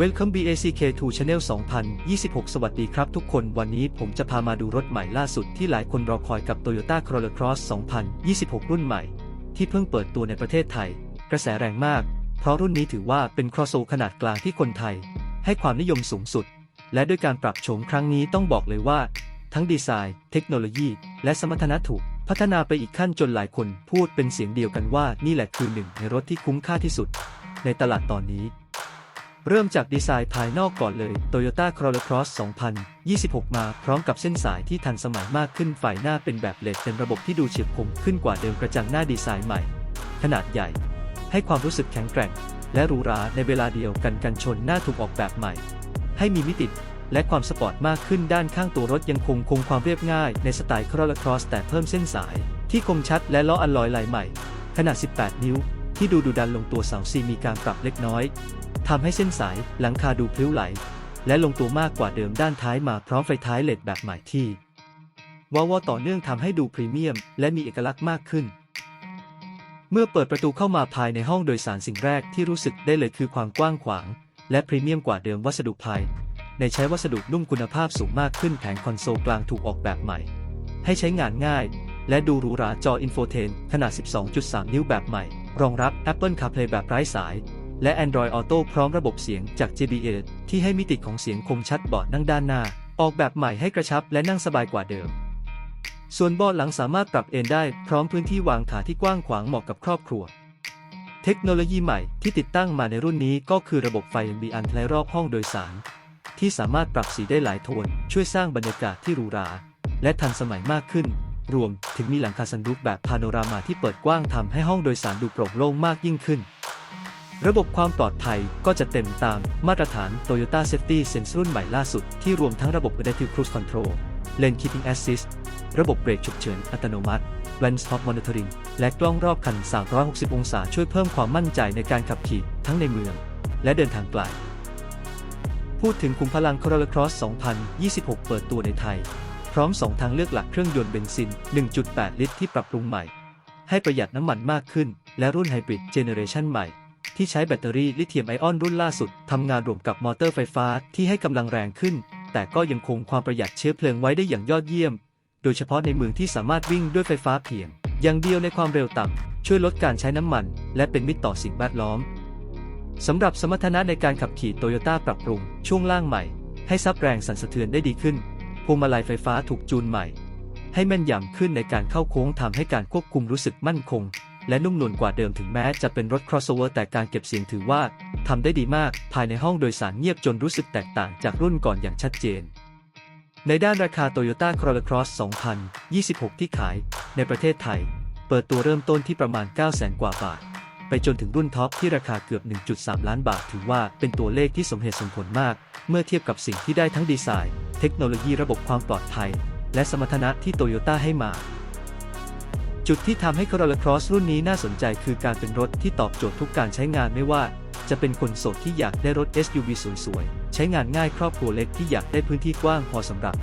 Welcome BACK to Channel 2026 สวัสดีครับทุกคน วันนี้ผมจะพามาดูรถใหม่ล่าสุดที่หลายคนรอคอยกับ Toyota Corolla Cross 2026 รุ่นใหม่ ที่เพิ่งเปิดตัวในประเทศไทย กระแสแรงมาก เพราะรุ่นนี้ถือว่าเป็น crossover ขนาดกลางที่คนไทย ให้ความนิยมสูงสุด และด้วยการปรับโฉมครั้งนี้ต้องบอกเลยว่า ทั้งดีไซน์ เทคโนโลยี และสมรรถนะถูก พัฒนาไปอีกขั้นจนหลายคนพูดเป็นเสียงเดียวกันว่านี่แหละคือหนึ่งในรถที่คุ้มค่าที่สุด ในตลาดตอนนี้ เริ่มจากดีไซน์ภายนอกก่อนเลย Toyota Corolla Cross 2026 มาพร้อมกับเส้นสายที่ทันสมัยมากขึ้นฝ่ายหน้าเป็นแบบเลดเป็นระบบที่ดูเฉียบคมขึ้นกว่าเดิมกระจังหน้าดีไซน์ใหม่ ขนาดใหญ่ ให้ความรู้สึกแข็งแกร่ง และหรูหราในเวลาเดียวกันกันชนหน้าถูกออกแบบใหม่ ให้มีมิติและความสปอร์ตมากขึ้นด้านข้างตัวรถยังคงคงความเรียบง่ายในสไตล์ Corolla Cross แต่เพิ่มเส้นสาย ที่คมชัดและล้ออัลลอยลายใหม่ ขนาด 18 นิ้ว ที่ดูดุดันลงตัวเสาซีมีการปรับเล็กน้อย ทำให้เส้นสายหลังคาดูพลิ้วไหล และลงตัวมากกว่าเดิมด้านท้ายมาพร้อมไฟท้ายเลดแบบใหม่ที่วาวต่อเนื่องทำให้ดูพรีเมียม และมีเอกลักษณ์มากขึ้น เมื่อเปิดประตูเข้ามาภายในห้องโดยสารสิ่งแรกที่รู้สึกได้เลยคือความกว้างขวาง และพรีเมียมกว่าเดิมวัสดุภายในใช้วัสดุนุ่มคุณภาพสูงมากขึ้นแผงคอนโซลกลางถูกออกแบบใหม่ ให้ใช้งานง่าย และดูหรูหราจออินโฟเทนขนาด 12.3 นิ้วแบบใหม่ รองรับ Apple CarPlay แบบไร้สาย และ Android Auto พร้อมระบบเสียงจาก JBL ที่ให้มิติของเสียงคมชัดเบาะนั่งด้านหน้า ออกแบบใหม่ให้กระชับและนั่งสบายกว่าเดิม ส่วนเบาะหลังสามารถปรับเอนได้พร้อมพื้นที่วางขาที่กว้างขวางเหมาะกับครอบครัว เทคโนโลยีใหม่ที่ติดตั้งมาในรุ่นนี้ก็คือระบบไฟ ambient แลรอบห้องโดยสาร ที่สามารถปรับสีได้หลายโทน ช่วยสร้างบรรยากาศที่หรูหราและทันสมัยมากขึ้น รวมถึงมีหลังคาซันรูฟแบบพาโนรามาที่เปิดกว้างทำให้ห้องโดยสารดูโปร่งโล่งมากยิ่งขึ้น ระบบความปลอดภัยก็จะเต็มตามมาตรฐาน Toyota Safety Sense รุ่นใหม่ล่าสุด ที่รวมทั้งระบบ Adaptive Cruise Control Lane Keeping Assist ระบบเบรกฉุกเฉินอัตโนมัติ Blind Spot Monitoring และกล้องรอบคัน 360 องศาช่วยเพิ่มความมั่นใจในการขับขี่ทั้งในเมือง และเดินทางไกล พูดถึงขุมพลัง Corolla Cross 2026 เปิดตัวในไทย พร้อม 2 ทางเลือกหลักเครื่องยนต์เบนซิน 1.8 ลิตรที่ปรับปรุงใหม่ ให้ประหยัดน้ำมันมากขึ้น และรุ่นไฮบริดเจเนเรชันใหม่ ที่ใช้แบตเตอรี่ลิเธียมไอออนรุ่นล่าสุดทำงานรวมกับมอเตอร์ไฟฟ้าที่ให้กำลังแรงขึ้น แต่ก็ยังคงความประหยัดเชื้อเพลิงไว้ได้อย่างยอดเยี่ยม โดยเฉพาะในเมืองที่สามารถวิ่งด้วยไฟฟ้าเพียง อย่างเดียวในความเร็วต่ำช่วยลดการใช้น้ำมัน และเป็นมิตรต่อสิ่งแวดล้อมสำหรับสมรรถนะในการขับขี่โตโยต้าปรับปรุงช่วงล่างใหม่ ให้ซับแรงสั่นสะเทือนได้ดีขึ้นพวงมาลัยไฟฟ้าถูกจูนใหม่ ให้แม่นยำขึ้นในการเข้าโค้งทำให้การควบคุมรู้สึกมั่นคง และนุ่มนวลกว่าเดิมถึงแม้จะเป็นรถ crossover แต่การเก็บเสียงถือว่าทำได้ดีมากภายในห้องโดยสารเงียบจนรู้สึกแตกต่างจากรุ่นก่อนอย่างชัดเจน ในด้านราคา Toyota Corolla Cross 2026 ที่ขายในประเทศไทย เปิดตัวเริ่มต้นที่ประมาณ 900,000กว่าบาท ไปจนถึงรุ่นท็อปที่ราคาเกือบ 1.3 ล้านบาท ถือว่าเป็นตัวเลขที่สมเหตุสมผลมาก เมื่อเทียบกับสิ่งที่ได้ทั้งดีไซน์ เทคโนโลยีระบบความปลอดภัย และสมรรถนะที่โตโยต้าให้มา จุดที่ทำให้ Corolla Cross รุ่นนี้น่าสนใจคือการเป็นรถที่ตอบโจทย์ทุกการใช้งานไม่ว่า จะเป็นคนโสดที่อยากได้รถ SUV สวยๆ ใช้งานง่ายครอบครัวเล็กที่อยากได้พื้นที่กว้างพอสำหรับ